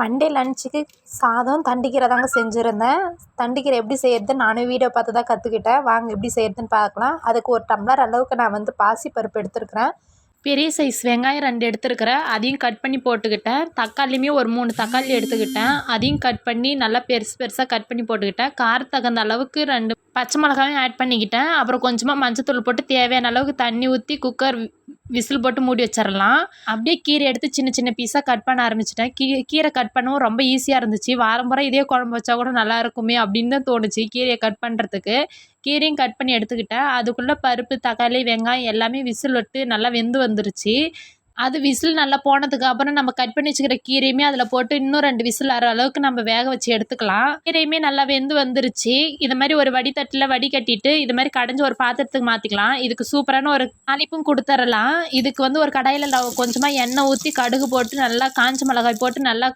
Monday லன்ச்சுக்கு சாதம் தண்டிக்கீரை தாங்க செஞ்சுருந்தேன். தண்டிக்கீரை எப்படி செய்கிறதுன்னு நானும் வீடியோ பார்த்து தான் கற்றுக்கிட்டேன் வாங்க எப்படி செய்கிறதுன்னு பார்க்கலாம். அதுக்கு ஒரு டம்ளர் அளவுக்கு நான் வந்து பாசிப்பருப்பு எடுத்துருக்கிறேன். பெரிய சைஸ் வெங்காயம் ரெண்டு எடுத்துருக்கிறேன். அதையும் கட் பண்ணி போட்டுக்கிட்டேன். தக்காளியுமே ஒரு மூணு தக்காளி எடுத்துக்கிட்டேன். அதையும் கட் பண்ணி நல்லா பெருசு பெருசாக கட் பண்ணி போட்டுக்கிட்டேன். கார் தகுந்த அளவுக்கு ரெண்டு பச்சை மிளகாயும் ஆட் பண்ணிக்கிட்டேன். அப்புறம் கொஞ்சமாக மஞ்சத்தூள் போட்டு தேவையான அளவுக்கு தண்ணி ஊற்றி குக்கர் விசில் போட்டு மூடி வச்சிடலாம் அப்படியே கீரை எடுத்து சின்ன சின்ன பீஸாக கட் பண்ண ஆரம்பிச்சிட்டேன். கீ கீரை கட் பண்ணவும் ரொம்ப ஈஸியாக இருந்துச்சு. வாரம் வாரம் இதே குழம்பு வச்சா கூட நல்லா இருக்குமே அப்படின்னு தான் தோணுச்சு கீரையை கட் பண்ணுறதுக்கு கீரையும் கட் பண்ணி எடுத்துக்கிட்டேன். அதுக்குள்ளே பருப்பு தக்காளி வெங்காயம் எல்லாமே விசில் விட்டு நல்லா வெந்து வந்துருச்சு. அது விசில் நல்லா போனதுக்கு அப்புறம் நம்ம கட் பண்ணி வச்சுக்கிற கீரையுமே அதில் போட்டு இன்னும் ரெண்டு விசில் ஆற அளவுக்கு நம்ம வேக வச்சு எடுத்துக்கலாம். கீரையுமே நல்லா வெந்து வந்துருச்சு. இது மாதிரி ஒரு வடித்தட்டில் வடிகட்டிட்டு இது மாதிரி கடைஞ்சி ஒரு பாத்திரத்துக்கு மாற்றிக்கலாம் இதுக்கு சூப்பரான ஒரு தாளிப்பும் கொடுத்துடலாம் இதுக்கு வந்து ஒரு கடாயில் கொஞ்சமாக எண்ணெய் ஊற்றி கடுகு போட்டு நல்லா காஞ்ச மிளகாய் போட்டு நல்லா